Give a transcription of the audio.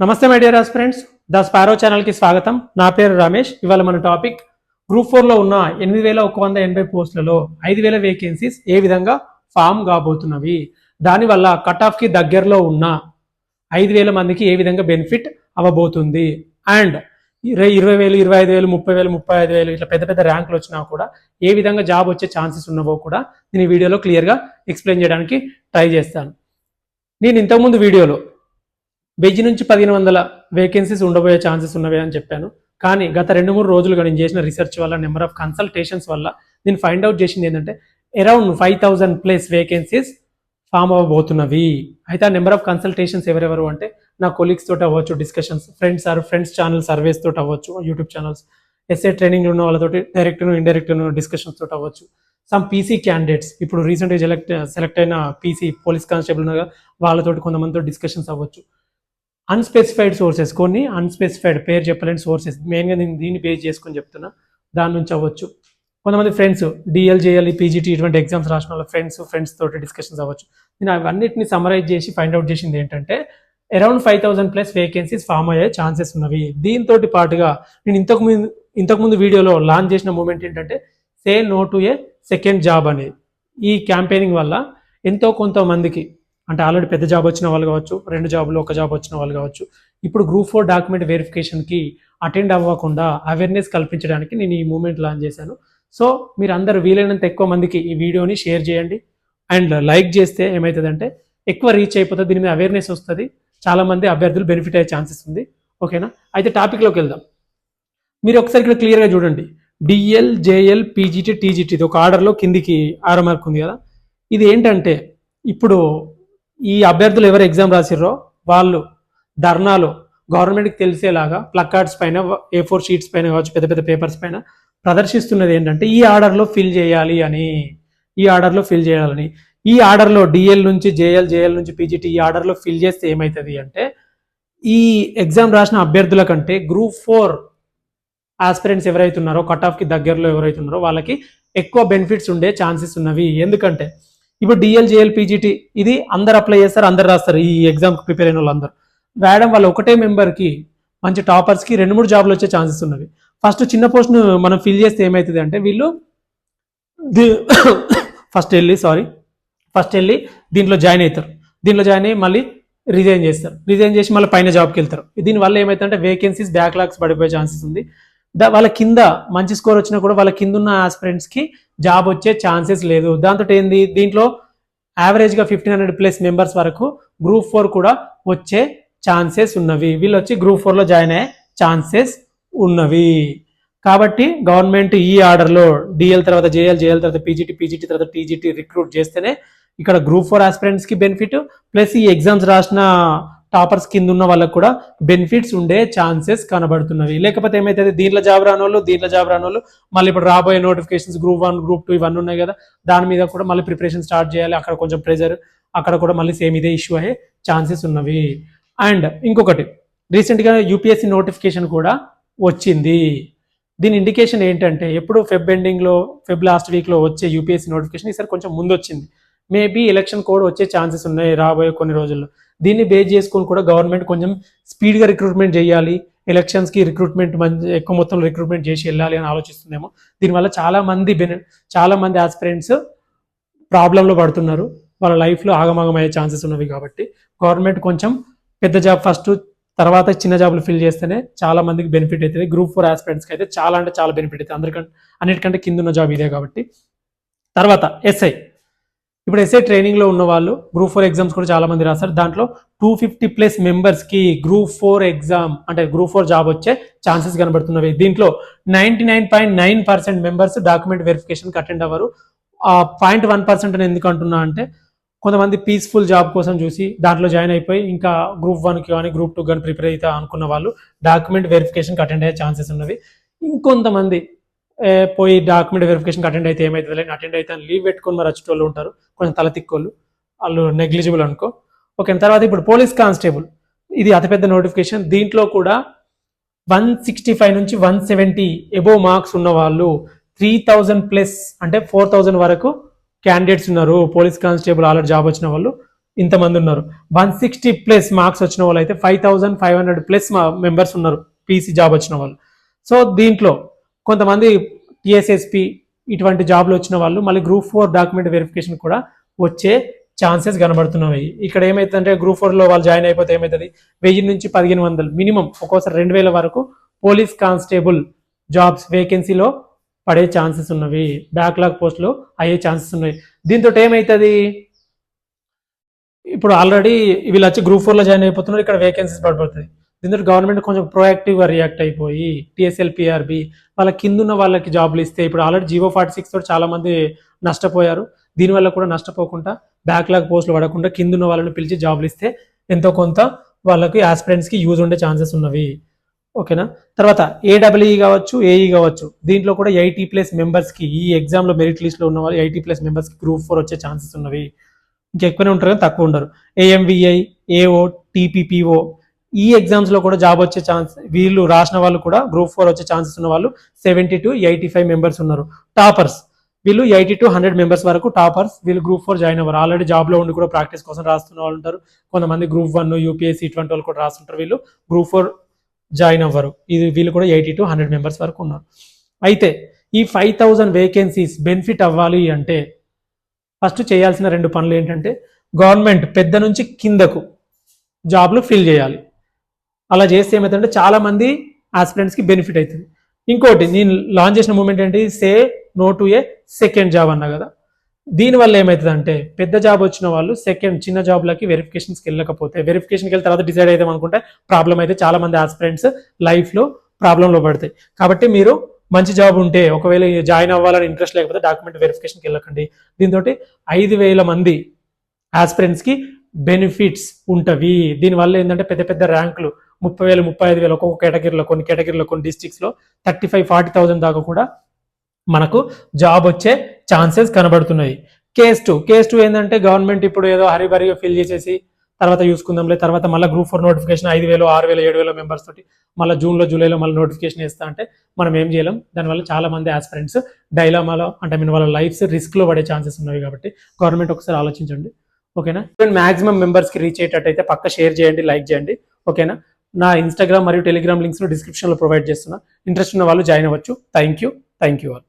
నమస్తే my dear friends the sparrow ఛానల్కి స్వాగతం. నా పేరు రమేష్. ఇవాళ మన టాపిక్ గ్రూప్ ఫోర్లో ఉన్న ఎనిమిది వేల ఒక వంద ఎనభై పోస్టులలో ఐదు వేల వేకెన్సీస్ ఏ విధంగా ఫామ్ కాబోతున్నవి? దానివల్ల కట్ ఆఫ్కి దగ్గరలో ఉన్న ఐదు వేల మందికి ఏ విధంగా బెనిఫిట్ అవ్వబోతుంది? అండ్ ఇరవై ఇరవై వేలు ఇరవై ఐదు వేలు ముప్పై వేలు ముప్పై ఐదు వేలు ఇట్లా పెద్ద పెద్ద ర్యాంకులు వచ్చినా కూడా ఏ విధంగా జాబ్ వచ్చే ఛాన్సెస్ ఉన్నవో కూడా నేను ఈ వీడియోలో క్లియర్గా ఎక్స్ప్లెయిన్ చేయడానికి ట్రై చేస్తాను. నేను ఇంతకుముందు వీడియోలో వెయ్యి నుంచి పదిహేను వందల వేకెన్సీస్ ఉండబోయే ఛాన్సెస్ ఉన్నవి అని చెప్పాను. కానీ గత రెండు మూడు రోజులుగా నేను చేసిన రీసెర్చ్ వల్ల నెంబర్ ఆఫ్ కన్సల్టేషన్స్ వల్ల నేను ఫైండ్ అవుట్ చేసింది ఏంటంటే around five thousand plus vacancies form అవ్వబోతున్నవి అయితే ఆ నెంబర్ ఆఫ్ కన్సల్టేషన్స్ ఎవరెవరు అంటే నా కొలీగ్స్ తోటి అవ్వచ్చు discussions friends or friends channel surveys తోటి అవ్వచ్చు యూట్యూబ్ ఛానల్స్ ఎస్ఏ ట్రైనింగ్ ఉన్న వాళ్ళతోటి డైరెక్ట్ను ఇండైరెక్ట్ను డిస్కషన్స్ తోటి అవ్వచ్చు. సమ్ పీసీ క్యాండిడేట్స్ ఇప్పుడు రీసెంట్గా సెలెక్ట్ సెలెక్ట్ అయిన పీసీ పోలీస్ కానిస్టేబుల్ వాళ్ళతోటి కొంతమందితో డిస్కషన్స్ అవ్వచ్చు. అన్స్పెసిఫైడ్ సోర్సెస్ కొన్ని అన్స్పెసిఫైడ్ పేరు చెప్పలేని సోర్సెస్ మెయిన్గా నేను దీన్ని బేస్ చేసుకొని చెప్తున్నా. దాని నుంచి అవ్వచ్చు. కొంతమంది ఫ్రెండ్స్ డిఎల్జేఎల్ పీజీటీ ఇటువంటి ఎగ్జామ్స్ రాసిన వాళ్ళ ఫ్రెండ్స్ ఫ్రెండ్స్ తోటి డిస్కషన్స్ అవ్వచ్చు. నేను అవన్నిటిని సమరైజ్ చేసి ఫైండ్ అవుట్ చేసింది ఏంటంటే around five thousand plus vacancies form అయ్యే ఛాన్సెస్ ఉన్నవి. దీంతో పాటుగా నేను ఇంతకు ముందు ఇంతకుముందు వీడియోలో లాంచ్ చేసిన మూమెంట్ ఏంటంటే say no to a second job అనేది ఈ క్యాంపెయినింగ్ వల్ల ఎంతో కొంతమందికి అంటే ఆల్రెడీ పెద్ద జాబ్ వచ్చిన వాళ్ళు కావచ్చు రెండు జాబ్లు ఒక జాబ్ వచ్చిన వాళ్ళు కావచ్చు. ఇప్పుడు గ్రూప్ ఫోర్ డాక్యుమెంట్ వెరిఫికేషన్కి అటెండ్ అవ్వకుండా అవేర్నెస్ కల్పించడానికి నేను ఈ మూమెంట్ లాంచ్ చేశాను. సో మీరు అందరు వీలైనంత ఎక్కువ మందికి ఈ వీడియోని షేర్ చేయండి. అండ్ లైక్ చేస్తే ఏమవుతుందంటే ఎక్కువ రీచ్ అయిపోతుంది దీని మీద అవేర్నెస్ వస్తుంది. చాలా మంది అభ్యర్థులు బెనిఫిట్ అయ్యే ఛాన్సెస్ ఉంది. ఓకేనా? అయితే టాపిక్లోకి వెళ్దాం. మీరు ఒకసారి ఇక్కడ క్లియర్గా చూడండి. డిఎల్ జేఎల్ పీజీటీ టీజీటీ ఇది ఒక ఆర్డర్లో కిందికి ఆరో మార్క్ ఉంది కదా. ఇది ఏంటంటే ఇప్పుడు ఈ అభ్యర్థులు ఎవరు ఎగ్జామ్ రాసిర్రో వాళ్ళు ధర్నాలు గవర్నమెంట్కి తెలిసేలాగా ప్లకార్డ్స్ పైన ఏ ఫోర్ షీట్స్ పైన కావచ్చు పెద్ద పెద్ద పేపర్స్ పైన ప్రదర్శిస్తున్నది ఏంటంటే ఈ ఆర్డర్లో ఫిల్ చేయాలి అని ఈ ఆర్డర్లో ఫిల్ చేయాలని. ఈ ఆర్డర్లో డిఎల్ నుంచి జేఎల్ జేఎల్ నుంచి పీజీటీ ఈ ఆర్డర్లో ఫిల్ చేస్తే ఏమవుతుంది అంటే ఈ ఎగ్జామ్ రాసిన అభ్యర్థుల కంటే గ్రూప్ ఫోర్ ఆస్పిరెంట్స్ ఎవరైతున్నారో కట్ ఆఫ్కి దగ్గరలో ఎవరైతున్నారో వాళ్ళకి ఎక్కువ బెనిఫిట్స్ ఉండే ఛాన్సెస్ ఉన్నవి. ఎందుకంటే ఇప్పుడు డిఎల్ జేఎల్ పీజీటీ ఇది అందరు అప్లై చేస్తారు అందరు రాస్తారు. ఈ ఎగ్జామ్కి ప్రిపేర్ అయిన వాళ్ళందరూ. రాయడం వల్ల ఒకటే మెంబర్కి మంచి టాపర్స్కి రెండు మూడు జాబ్లు వచ్చే ఛాన్సెస్ ఉన్నవి. ఫస్ట్ చిన్న పోస్ట్ను మనం ఫిల్ చేస్తే ఏమవుతుంది అంటే వీళ్ళు ఫస్ట్ వెళ్ళి సారీ ఫస్ట్ వెళ్ళి దీంట్లో జాయిన్ అవుతారు. దీంట్లో జాయిన్ అయ్యి మళ్ళీ రిజైన్ చేస్తారు. రిజైన్ చేసి మళ్ళీ పైన జాబ్కి వెళ్తారు. దీనివల్ల ఏమైతుందంటే వేకెన్సీస్ బ్యాక్లాగ్స్ పడిపోయే ఛాన్సెస్ ఉంది. వాళ్ళ కింద మంచి స్కోర్ వచ్చినా కూడా వాళ్ళ కింద ఉన్న ఆస్పిరెంట్స్కి జాబ్ వచ్చే ఛాన్సెస్ లేదు. దాంతో ఏంది? దీంట్లో యావరేజ్గా ఫిఫ్టీన్ హండ్రెడ్ ప్లస్ మెంబర్స్ వరకు గ్రూప్ ఫోర్ కూడా వచ్చే ఛాన్సెస్ ఉన్నవి. వీళ్ళు వచ్చి గ్రూప్ ఫోర్లో జాయిన్ అయ్యే ఛాన్సెస్ ఉన్నవి. కాబట్టి గవర్నమెంట్ ఈ ఆర్డర్లో డిఎల్ తర్వాత జేఎల్ జేఎల్ తర్వాత పీజీటీ పీజీటీ తర్వాత టీజీటీ రిక్రూట్ చేస్తేనే ఇక్కడ గ్రూప్ ఫోర్ ఆస్పిరెంట్స్కి బెనిఫిట్ ప్లస్ ఈ ఎగ్జామ్స్ రాసిన టాపర్స్ కింద ఉన్న వాళ్ళకు కూడా బెనిఫిట్స్ ఉండే ఛాన్సెస్ కనబడుతున్నవి. లేకపోతే ఏమైతుంది? దీంట్లో జాబ్ రాని వాళ్ళు దీంట్లో జాబ్ రాని వాళ్ళు మళ్ళీ ఇప్పుడు రాబోయే notifications group one group two ఇవన్నీ ఉన్నాయి కదా దాని మీద కూడా మళ్ళీ ప్రిపరేషన్ స్టార్ట్ చేయాలి. అక్కడ కొంచెం ప్రెజర్ అక్కడ కూడా మళ్ళీ సేమ్ ఇదే ఇష్యూ అయ్యే ఛాన్సెస్ ఉన్నవి. అండ్ ఇంకొకటి రీసెంట్గా యూపీఎస్సీ నోటిఫికేషన్ కూడా వచ్చింది. దీని ఇండికేషన్ ఏంటంటే ఎప్పుడు ఫెబ్ ఎండింగ్లో ఫెబ్ లాస్ట్ వీక్లో వచ్చే యూపీఎస్సీ నోటిఫికేషన్ ఈసారి కొంచెం ముందు వచ్చింది మేబీ ఎలక్షన్ కోడ్ వచ్చే ఛాన్సెస్ ఉన్నాయి రాబోయే కొన్ని రోజుల్లో. దీన్ని బేస్ చేసుకొని కూడా గవర్నమెంట్ కొంచెం స్పీడ్గా రిక్రూట్మెంట్ చేయాలి ఎలక్షన్స్కి రిక్రూట్మెంట్ మంచి ఎక్కువ మొత్తంలో రిక్రూట్మెంట్ చేసి వెళ్ళాలి అని ఆలోచిస్తుందేమో. దీనివల్ల చాలామంది బెని చాలా మంది ఆస్పిరెంట్స్ ప్రాబ్లంలో పడుతున్నారు. వాళ్ళ లైఫ్లో ఆగమాగం అయ్యే ఛాన్సెస్ ఉన్నవి కాబట్టి గవర్నమెంట్ కొంచెం పెద్ద జాబ్ ఫస్ట్ తర్వాత చిన్న జాబ్లు ఫిల్ చేస్తేనే చాలా మందికి బెనిఫిట్ అవుతుంది గ్రూప్ ఫోర్ ఆస్పిరెంట్స్కి అయితే చాలా అంటే చాలా బెనిఫిట్ అవుతుంది అందరికంటే అన్నిటికంటే కింద ఉన్న జాబ్ ఇదే కాబట్టి. తర్వాత ఎస్ఐ ఇప్పుడు ఎస్ఏ ట్రైనింగ్లో ఉన్న వాళ్ళు గ్రూప్ ఫోర్ ఎగ్జామ్స్ కూడా చాలా మంది రాస్తారు దాంట్లో టూ ఫిఫ్టీ ప్లస్ మెంబర్స్కి గ్రూప్ ఫోర్ ఎగ్జామ్ అంటే గ్రూప్ ఫోర్ జాబ్ వచ్చే ఛాన్సెస్ కనబడుతున్నవి. దీంట్లో ninety nine point nine percent members document వెరిఫికేషన్కి అటెండ్ అవ్వరు. ఆ పాయింట్ వన్ పర్సెంట్ అని ఎందుకు అంటున్నా అంటే కొంతమంది పీస్ఫుల్ జాబ్ కోసం చూసి దాంట్లో జాయిన్ అయిపోయి ఇంకా గ్రూప్ వన్కి కానీ గ్రూప్ టూ కానీ ప్రిపేర్ అవుతా అనుకున్న వాళ్ళు డాక్యుమెంట్ వెరిఫికేషన్కి అటెండ్ అయ్యే ఛాన్సెస్ ఉన్నవి. ఇంకొంతమంది పోయి డాక్యుమెంట్ వెరిఫికేషన్కి అటెండ్ అయితే ఏమైతుంది లేని అటెండ్ అయితే లీవ్ పెట్టుకొని మరి వచ్చేటోళ్ళు ఉంటారు. కొంచెం తల తిక్కోళ్ళు. వాళ్ళు నెగ్లిజిబుల్ అనుకో. ఓకే తర్వాత ఇప్పుడు పోలీస్ కానిస్టేబుల్ ఇది అతిపెద్ద నోటిఫికేషన్ దీంట్లో కూడా వన్ సిక్స్టీ ఫైవ్ నుంచి వన్ సెవెంటీ ఎబోవ్ మార్క్స్ ఉన్న వాళ్ళు త్రీ థౌజండ్ ప్లస్ అంటే ఫోర్ థౌజండ్ వరకు క్యాండిడేట్స్ ఉన్నారు. పోలీస్ కానిస్టేబుల్ ఆల్రెడీ జాబ్ వచ్చిన వాళ్ళు ఇంతమంది ఉన్నారు. వన్ సిక్స్టీ ప్లస్ మార్క్స్ వచ్చిన వాళ్ళు అయితే five thousand five hundred plus members ఉన్నారు. పీసీ జాబ్ వచ్చిన వాళ్ళు. సో దీంట్లో కొంతమంది టిఎస్ఎస్పి ఇటువంటి జాబ్లు వచ్చిన వాళ్ళు మళ్ళీ గ్రూప్ ఫోర్ డాక్యుమెంట్ వెరిఫికేషన్ కూడా వచ్చే ఛాన్సెస్ కనబడుతున్నాయి. ఇక్కడ ఏమైతుందంటే గ్రూప్ ఫోర్లో వాళ్ళు జాయిన్ అయిపోతే ఏమవుతుంది వెయ్యి నుంచి పదిహేను వందలు మినిమం ఒక్కోసారి రెండు వేల వరకు పోలీస్ కానిస్టేబుల్ జాబ్స్ వేకెన్సీలో పడే ఛాన్సెస్ ఉన్నవి. బ్యాక్లాగ్ పోస్టులు అయ్యే ఛాన్సెస్ ఉన్నాయి దీంతో ఏమవుతుంది ఇప్పుడు ఆల్రెడీ వీళ్ళు వచ్చి గ్రూప్ ఫోర్లో జాయిన్ అయిపోతున్నారు ఇక్కడ వేకెన్సీస్ పడిపోతుంది దీంతో గవర్నమెంట్ కొంచెం ప్రొయాక్టివ్గా రియాక్ట్ అయిపోయి టీఎస్ఎల్ పిఆర్బి వాళ్ళ కింద ఉన్న వాళ్ళకి జాబ్లు ఇస్తే ఇప్పుడు ఆల్రెడీ జీవో ఫార్టీ సిక్స్ తోటి చాలామంది నష్టపోయారు. దీనివల్ల కూడా నష్టపోకుండా బ్యాక్లాగ్ పోస్టులు పడకుండా కింద ఉన్న వాళ్ళని పిలిచి జాబ్లు ఇస్తే ఎంతో కొంత వాళ్ళకి ఆస్పిరెంట్స్కి యూజ్ ఉండే ఛాన్సెస్ ఉన్నవి. ఓకేనా తర్వాత ఏడబ్ల్యూఈ కావచ్చు ఏఈ కావచ్చు దీంట్లో కూడా ఎయిటీ ప్లస్ మెంబర్స్కి ఈ ఎగ్జామ్లో మెరిట్ లిస్ట్లో ఉన్న వాళ్ళు ఎయిటీ ప్లస్ మెంబర్స్కి గ్రూప్ ఫోర్ వచ్చే ఛాన్సెస్ ఉన్నవి. ఇంకెక్కువనే ఉంటారు కానీ తక్కువ ఉండరు. ఏఎంవిఐ ఏఓ టీపీపీఓ ఈ ఎగ్జామ్స్లో కూడా జాబ్ వచ్చే ఛాన్స్ వీళ్ళు రాసిన వాళ్ళు కూడా గ్రూప్ ఫోర్ వచ్చే ఛాన్సెస్ ఉన్న వాళ్ళు seventy to eighty five members ఉన్నారు. టాపర్స్ వీళ్ళు ఎయిటీ టు హండ్రెడ్ మెంబర్స్ వరకు టాపర్స్ వీళ్ళు గ్రూప్ ఫోర్ జాయిన్ అవ్వరు. ఆల్రెడీ జాబ్లో ఉండి కూడా ప్రాక్టీస్ కోసం రాస్తున్న వాళ్ళు ఉంటారు. కొంతమంది గ్రూప్ వన్ యూపీఎస్సీ ఇటువంటి వాళ్ళు కూడా రాస్తుంటారు. వీళ్ళు గ్రూప్ ఫోర్ జాయిన్ అవ్వరు. ఇది వీళ్ళు కూడా ఎయిటీ టు హండ్రెడ్ మెంబర్స్ వరకు ఉన్నారు. అయితే ఈ ఫైవ్ థౌజండ్ వేకెన్సీస్ బెనిఫిట్ అవ్వాలి అంటే ఫస్ట్ చేయాల్సిన రెండు పనులు ఏంటంటే గవర్నమెంట్ పెద్ద నుంచి కిందకు జాబ్లు ఫిల్ చేయాలి. అలా చేస్తే ఏమవుతుందంటే చాలామంది ఆస్పిరెంట్స్కి బెనిఫిట్ అవుతుంది. ఇంకోటి నేను లాంచ్ చేసిన మూమెంట్ ఏంటి? Say no to a second job అన్నా కదా. దీనివల్ల ఏమవుతుందంటే పెద్ద జాబ్ వచ్చిన వాళ్ళు సెకండ్ చిన్న జాబ్లకి వెరిఫికేషన్స్కి వెళ్ళకపోతే వెరిఫికేషన్కి వెళ్ళిన తర్వాత డిసైడ్ అవుతాం అనుకుంటే ప్రాబ్లం అయితే చాలా మంది ఆస్పిరెంట్స్ లైఫ్లో ప్రాబ్లంలో పడతాయి. కాబట్టి మీరు మంచి జాబ్ ఉంటే ఒకవేళ జాయిన్ అవ్వాలని ఇంట్రెస్ట్ లేకపోతే డాక్యుమెంట్ వెరిఫికేషన్కి వెళ్ళకండి. దీంతో ఐదు వేల మంది ఆస్పిరెంట్స్కి బెనిఫిట్స్ ఉంటవి. దీనివల్ల ఏంటంటే పెద్ద పెద్ద ర్యాంకులు ముప్పై వేలు ముప్పై ఐదు వేలు ఒక్కొక్క కేటగిరీలో కొన్ని కేటగిరీలో కొన్ని డిస్ట్రిక్ట్స్లో థర్టీ ఫైవ్ ఫార్టీ థౌసండ్ దాకా కూడా మనకు జాబ్ వచ్చే ఛాన్సెస్ కనబడుతున్నాయి. కేస్ టూ కేస్ టూ ఏంటంటే గవర్నమెంట్ ఇప్పుడు ఏదో హరిబరిగా ఫిల్ చేసేసి తర్వాత చూసుకుందాంలే తర్వాత మళ్ళీ గ్రూప్ ఫోర్ నోటిఫికేషన్ ఐదు వేలు ఆరు వేలు ఏడు వేల మెంబర్స్ తోటి మళ్ళీ జూన్లో జూలైలో మళ్ళీ నోటిఫికేషన్ ఇస్తా అంటే మనం ఏం చేయలేం. దానివల్ల చాలా మంది ఆస్పిరెంట్స్ డైలామాలో అంటే మీన్ వాళ్ళ లైఫ్స్ రిస్క్లో పడే ఛాన్సెస్ ఉన్నాయి కాబట్టి గవర్నమెంట్ ఒకసారి ఆలోచించండి. ఓకేనా? మాక్సిమం మెంబర్స్కి రీచ్ అయ్యేటట్టయితే పక్క షేర్ చేయండి లైక్ చేయండి. ఓకేనా? నా ఇన్స్టాగ్రామ్ మరియు టెలిగ్రామ్ లింక్స్ను డిస్క్రిప్షన్లో ప్రొవైడ్ చేస్తున్నా. ఇంట్రెస్ట్ ఉన్న వాళ్ళు జాయిన్ అవ్వచ్చు. Thank you thank you all